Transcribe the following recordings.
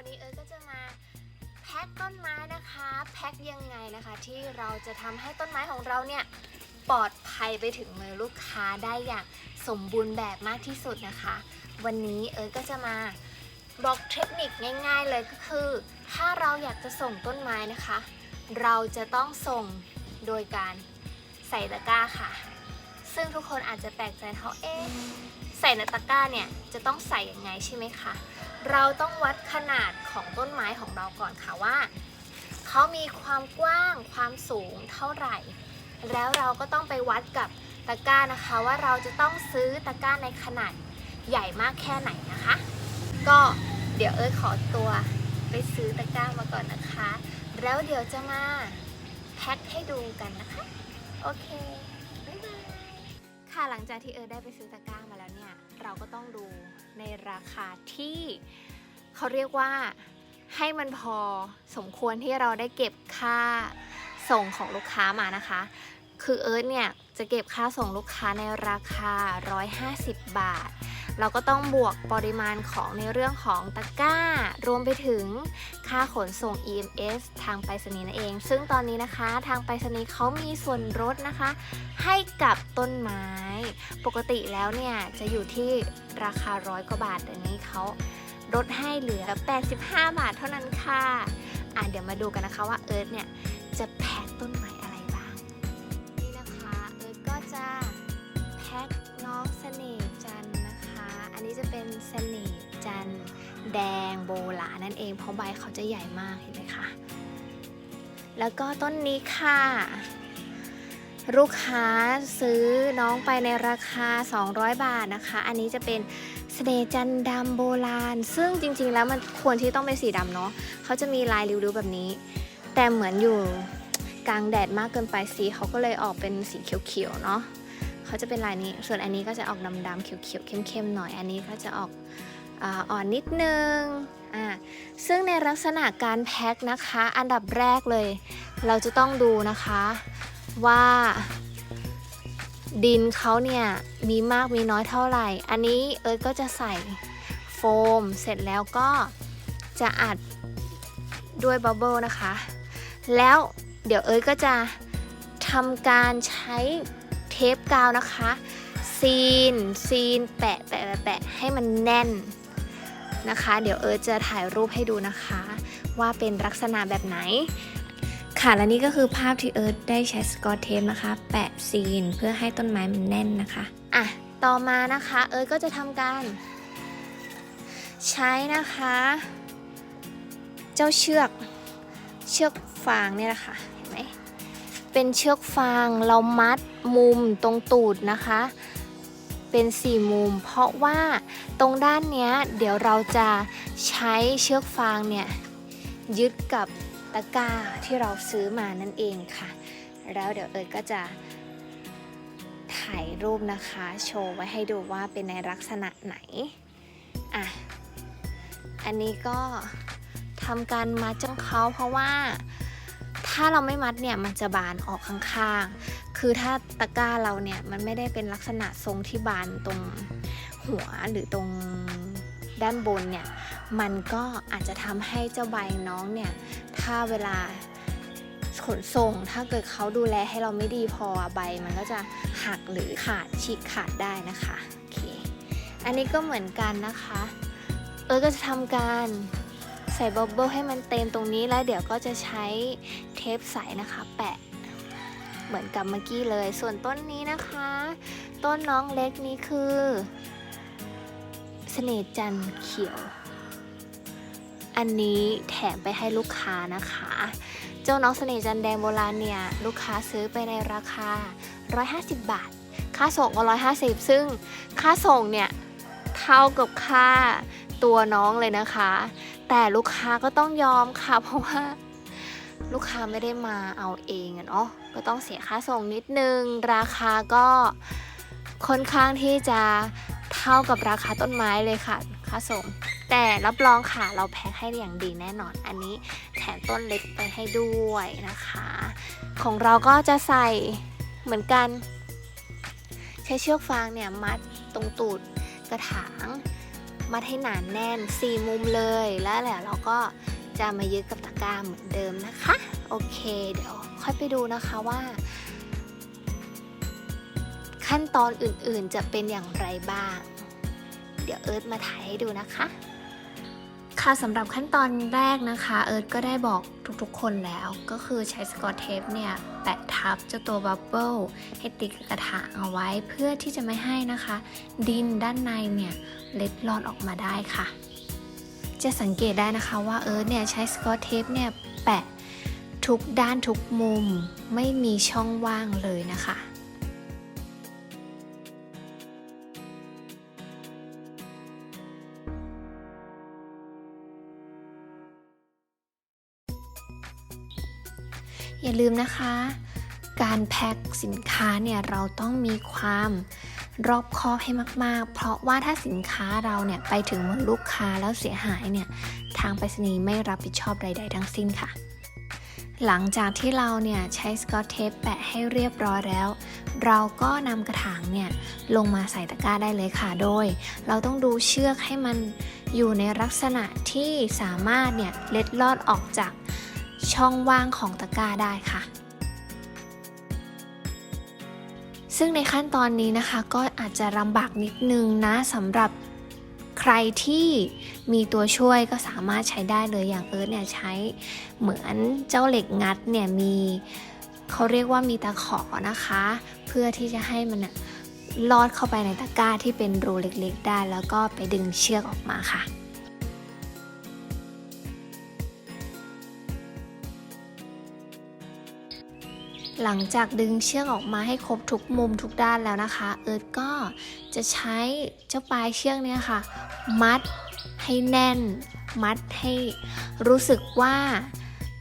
วันนี้เอิร์ธก็จะมาแพ็คต้นไม้นะคะ แพ็คยังไงนะคะ ที่เราจะทำให้ต้นไม้ของเราเนี่ยปลอดภัยไปถึงมือลูกค้าได้อย่างสมบูรณ์แบบมากที่สุดนะคะ วันนี้เอิร์ธก็จะมาบอกเทคนิคง่าย ๆ เลยก็คือ ถ้าเราอยากจะส่งต้นไม้นะคะ เราจะต้องส่งโดยการใส่ตะกร้าค่ะ ซึ่งทุกคนอาจจะแปลกใจเขาเอ๊ะใส่ในตะกร้าเนี่ยจะต้องใส่ยังไงใช่ไหมคะ เราต้องวัดขนาดของต้นไม้ของเราก่อนค่ะว่าเขามีความกว้างความสูงเท่าไหร่ แล้วเราก็ต้องไปวัดกับตะกร้านะคะ ว่าเราจะต้องซื้อตะกร้าในขนาดใหญ่มากแค่ไหนนะคะ ก็เดี๋ยวเอิร์ธขอตัวไปซื้อตะกร้ามาก่อนนะคะ แล้วเดี๋ยวจะมาแพ็คให้ดูกันนะคะ โอเคบ๊ายบายค่ะหลังจากที่เอิร์ธได้ไปซื้อตะกร้ามาแล้วเนี่ย เราก็ต้องดู ในราคาที่เขาเรียกว่าให้มันพอสมควรที่เราได้เก็บค่าส่งของลูกค้ามานะคะ คือเอิร์ธเนี่ยจะเก็บค่าส่งลูกค้าในราคา 150 บาท เราก็ต้องบวกปริมาณของในเรื่องของตะกร้า รวมไปถึงค่าขนส่ง EMS ทางไปรษณีย์นั่นเอง ซึ่งตอนนี้นะคะทางไปรษณีย์เขามีส่วนลดนะคะ ให้กับต้นไม้ ปกติแล้วเนี่ยจะอยู่ที่ราคาร้อยกว่าบาทแต่นี้เขาลดให้เหลือ 85 บาทเท่านั้นค่ะอะเดี๋ยวมาดูกันนะคะว่าเอิร์ธเนี่ยจะแพ็คต้นไม้ น้องเสน่ห์จันนะคะ อันนี้จะเป็นเสน่ห์จันแดงโบลานั่นเองเพราะใบเขาจะใหญ่มากเห็นไหมคะแล้วก็ต้นนี้ค่ะ ลูกค้าซื้อน้องไปในราคา 200 บาทนะคะ อันนี้จะเป็นเสน่จันดำโบราณ ซึ่งจริงๆแล้วมันควรที่ต้องเป็นสีดำเนาะเขาจะมีลายริ้วๆแบบนี้ แต่เหมือนอยู่กลางแดดมากเกินไปสีเขาก็เลยออกเป็นสีเขียวๆเนาะ เขาจะเป็นลายนี้ ส่วนอันนี้ก็จะออกดำๆเขียวๆเข้มๆหน่อย อันนี้ก็จะออกอ่อนนิดนึงอ่าซึ่งในลักษณะการแพ็คนะคะ อันดับแรกเลย เราจะต้องดูนะคะว่าดินเขาเนี่ยมีมากมีน้อยเท่าไหร่ อันนี้เอิร์ธก็จะใส่โฟม เสร็จแล้วก็จะอัดด้วยบับเบิลนะคะ แล้วเดี๋ยวเอิร์ธก็จะทำการใช้ ปกาวนะคะ ซีน ซีน แปะแปะแปะแปะให้มันแน่นนะคะ เดี๋ยวเอิร์จะถ่ายรูปให้ดูนะคะ ว่าเป็นลักษณะแบบไหน ค่ะและนี่ก็คือภาพที่เอิร์ธได้ใช้สกอตเทปนะคะ แปะซีนเพื่อให้ต้นไม้มันแน่นนะคะ อะ ต่อมานะคะ เอิร์ธก็จะทำการใช้นะคะ เจ้าเชือกเชือกฟางเนี่ยแหละค่ะ เป็นเชือกฟางเรามัดมุมตรงตูดนะคะ เป็นสี่มุม เพราะว่าตรงด้านเนี้ยเดี๋ยวเราจะใช้เชือกฟางเนี่ยยึดกับตะกร้าที่เราซื้อมานั่นเองค่ะ แล้วเดี๋ยวเอิร์ดก็จะถ่ายรูปนะคะ โชว์ไว้ให้ดูว่าเป็นในลักษณะไหน อะ อันนี้ก็ทำการมัดจังเขาเพราะว่า ถ้าเราไม่มัดเนี่ยมันจะบานออกข้างๆ คือถ้าตะกร้าเราเนี่ยมันไม่ได้เป็นลักษณะทรงที่บานตรงหัวหรือตรงด้านบนเนี่ย มันก็อาจจะทำให้เจ้าใบน้องเนี่ย ถ้าเวลาขนส่งถ้าเกิดเขาดูแลให้เราไม่ดีพอใบมันก็จะหักหรือขาดฉีกขาดได้นะคะโอเค อันนี้ก็เหมือนกันนะคะ เออก็จะทำการ ใส่บับเบิ้ลให้มันเต็มตรงนี้แล้วเดี๋ยวก็จะใช้เทปใสนะคะ แปะ เหมือนกับเมื่อกี้เลย ส่วนต้นนี้นะคะ ต้นน้องเล็กนี้คือเสน่จันเขียว อันนี้แถมไปให้ลูกค้านะคะ เจ้าน้องเสน่จันแดงโบราณเนี่ยลูกค้าซื้อไปในราคา 150 บาท ค่าส่งก็150 ซึ่งค่าส่งเนี่ยเท่ากับค่าตัวน้องเลยนะคะ แต่ลูกค้าก็ต้องยอมค่ะ เพราะว่าลูกค้าไม่ได้มาเอาเองเนาะก็ต้องเสียค่าส่งนิดนึง ราคาก็ค่อนข้างที่จะเท่ากับราคาต้นไม้เลยค่ะ ค่าส่ง แต่รับรองค่ะเราแพ็คให้อย่างดีแน่นอน อันนี้แถมต้นเล็กไปให้ด้วยนะคะ ของเราก็จะใส่เหมือนกัน ใช้เชือกฟางเนี่ยมัดตรงตูดกระถาง มัดให้หนานแน่นสี่มุมเลยแล้วแหละเราก็จะมายึดกับตะกร้าเหมือนเดิมนะคะ โอเค เดี๋ยวค่อยไปดูนะคะว่า ขั้นตอนอื่นๆจะเป็นอย่างไรบ้าง เดี๋ยวเอิร์ธมาถ่ายให้ดูนะคะ ค่ะสำหรับขั้นตอนแรกนะคะเอิร์ธก็ได้บอกทุกๆคนแล้วก็คือใช้สกอตเทปเนี่ยแปะทับเจ้าตัวบับเบิลให้ติดกับกระถางเอาไว้เพื่อที่จะไม่ให้นะคะ ดินด้านในเนี่ยเล็ดลอดออกมาได้ค่ะ จะสังเกตได้นะคะว่าเอิร์ธเนี่ยใช้สกอตเทปเนี่ยแปะทุกด้านทุกมุมไม่มีช่องว่างเลยนะคะ อย่าลืมนะคะ การแพ็คสินค้าเนี่ยเราต้องมีความรอบคอบให้มาก ๆ เพราะว่าถ้าสินค้าเราเนี่ยไปถึงมือลูกค้าแล้วเสียหายเนี่ยทางไปรษณีย์ไม่รับผิดชอบใดๆทั้งสิ้นค่ะ หลังจากที่เราเนี่ยใช้สกอตเทปแปะให้เรียบร้อยแล้ว เราก็นำกระถางเนี่ยลงมาใส่ตะกร้าได้เลยค่ะ โดย เราต้องดูเชือกให้มันอยู่ในลักษณะที่สามารถเนี่ยเล็ดลอดออกจาก ช่องว่างของตะกร้าได้ค่ะ ซึ่งในขั้นตอนนี้นะคะ ก็อาจจะลำบากนิดนึงนะสำหรับใครที่มีตัวช่วยก็สามารถใช้ได้เลยอย่างเอิร์ธเนี่ยใช้เหมือนเจ้าเหล็กงัดเนี่ยมีเขาเรียกว่ามีตะขอนะคะ เพื่อที่จะให้มันลอดเข้าไปในตะกร้าที่เป็นรูเล็กๆ ได้ แล้วก็ไปดึงเชือกออกมาค่ะ หลังจากดึงเชือกออกมาให้ครบทุกมุมทุกด้านแล้วนะคะ เอิร์ดก็จะใช้เจ้าปลายเชือกเนี่ยค่ะ มัดให้แน่น มัดให้รู้สึกว่า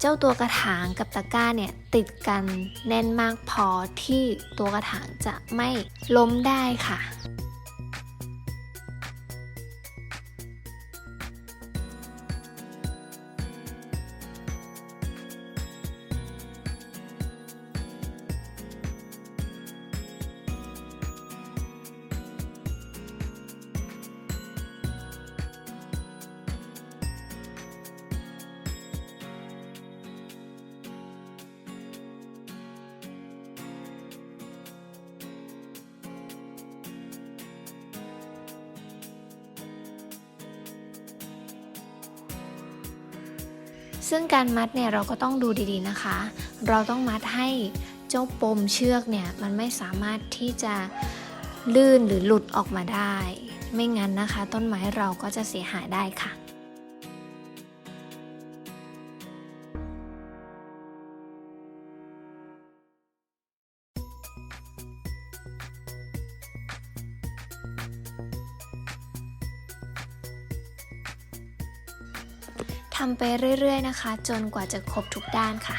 เจ้าตัวกระถางกับตะกร้าเนี่ยติดกันแน่นมากพอที่ตัวกระถางจะไม่ล้มได้ค่ะ ซึ่งการมัดเนี่ยเราก็ต้องดูดีๆนะคะ เราต้องมัดให้เจ้าปมเชือกเนี่ยมันไม่สามารถที่จะลื่นหรือหลุดออกมาได้ ไม่งั้นนะคะ ต้นไม้เราก็จะเสียหายได้ค่ะ ทำไปเรื่อยๆนะคะ จนกว่าจะครบทุกด้านค่ะ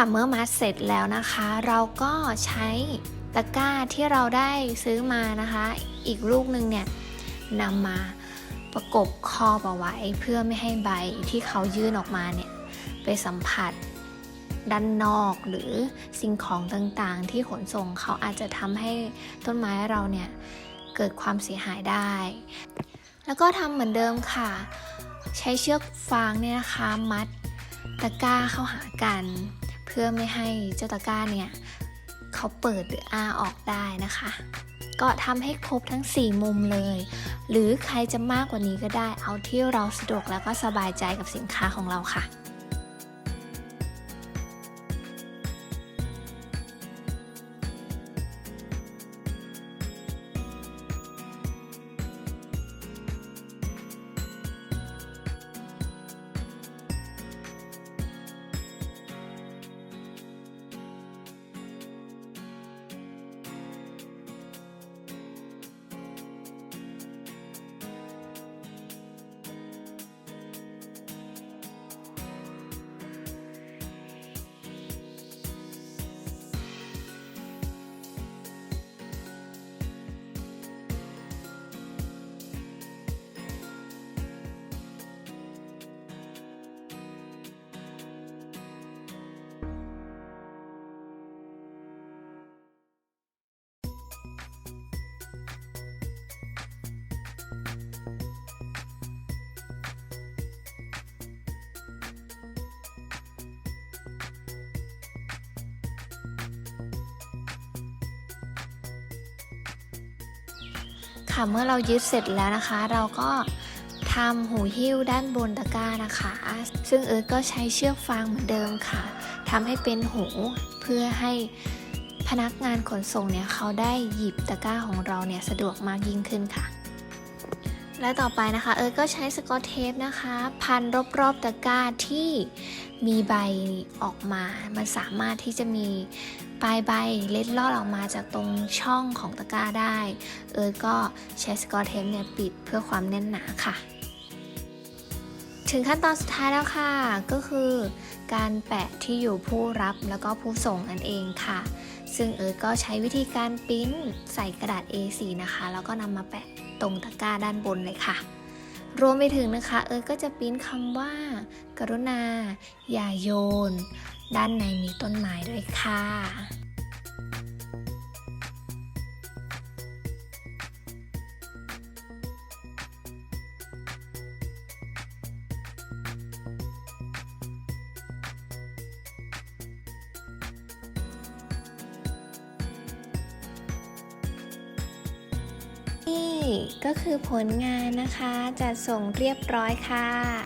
ค่ะเมื่อมัดเสร็จแล้วนะคะ เราก็ใช้ตะกร้าที่เราได้ซื้อมานะคะ อีกลูกหนึ่งเนี่ยนำมาประกบคอบเอาไว้ เพื่อไม่ให้ใบที่เขายื่นออกมาเนี่ยไปสัมผัสด้านนอกหรือสิ่งของต่างๆ ที่ขนส่งเขาอาจจะทำให้ต้นไม้เราเนี่ยเกิดความเสียหายได้ แล้วก็ทำเหมือนเดิมค่ะ ใช้เชือกฟางเนี่ยนะคะมัดตะกร้าเข้าหากัน พื่อไม่ให้เจ้าตะกร้าเนี่ยเขาเปิดหรืออ้าออกได้นะคะ ก็ทำให้ครบทั้ง 4 มุมเลย หรือใครจะมากกว่านี้ก็ได้เอาที่เราสะดวกแล้วก็สบายใจกับสินค้าของเราค่ะ ค่ะ เมื่อเรายึดเสร็จแล้วนะคะ เราก็ทำหูหิ้วด้านบนตะกร้านะคะ ซึ่งเอิร์ธก็ใช้เชือกฟางเหมือนเดิมค่ะทำให้เป็นหูเพื่อให้พนักงานขนส่งเนี่ยเขาได้หยิบตะกร้าของเราเนี่ยสะดวกมากยิ่งขึ้นค่ะ และต่อไปนะคะ เอิร์ธก็ใช้สกอตเทปนะคะ พันรอบๆตะกร้าที่มีใบออกมา มันสามารถที่จะมี ปลายใบเล็ดลอดออกมาจากตรงช่องของตะกร้าได้ เอิร์ก็ใช้สกอตเทปเนี่ยปิดเพื่อความแน่นหนาค่ะ ถึงขั้นตอนสุดท้ายแล้วค่ะ ก็คือการแปะที่อยู่ผู้รับแล้วก็ผู้ส่งนั่นเองค่ะ ซึ่งเอิร์ก็ใช้วิธีการปริ้นใส่กระดาษ A4 นะคะ แล้วก็นำมาแปะตรงตะกร้าด้านบนเลยค่ะรวมไปถึงนะคะ เอิร์ก็จะปริ้นคำว่า กรุณา อย่าโยน ด้านในมีต้นไม้ด้วยค่ะนี่ก็คือผลงานนะคะจัดส่งเรียบร้อยค่ะ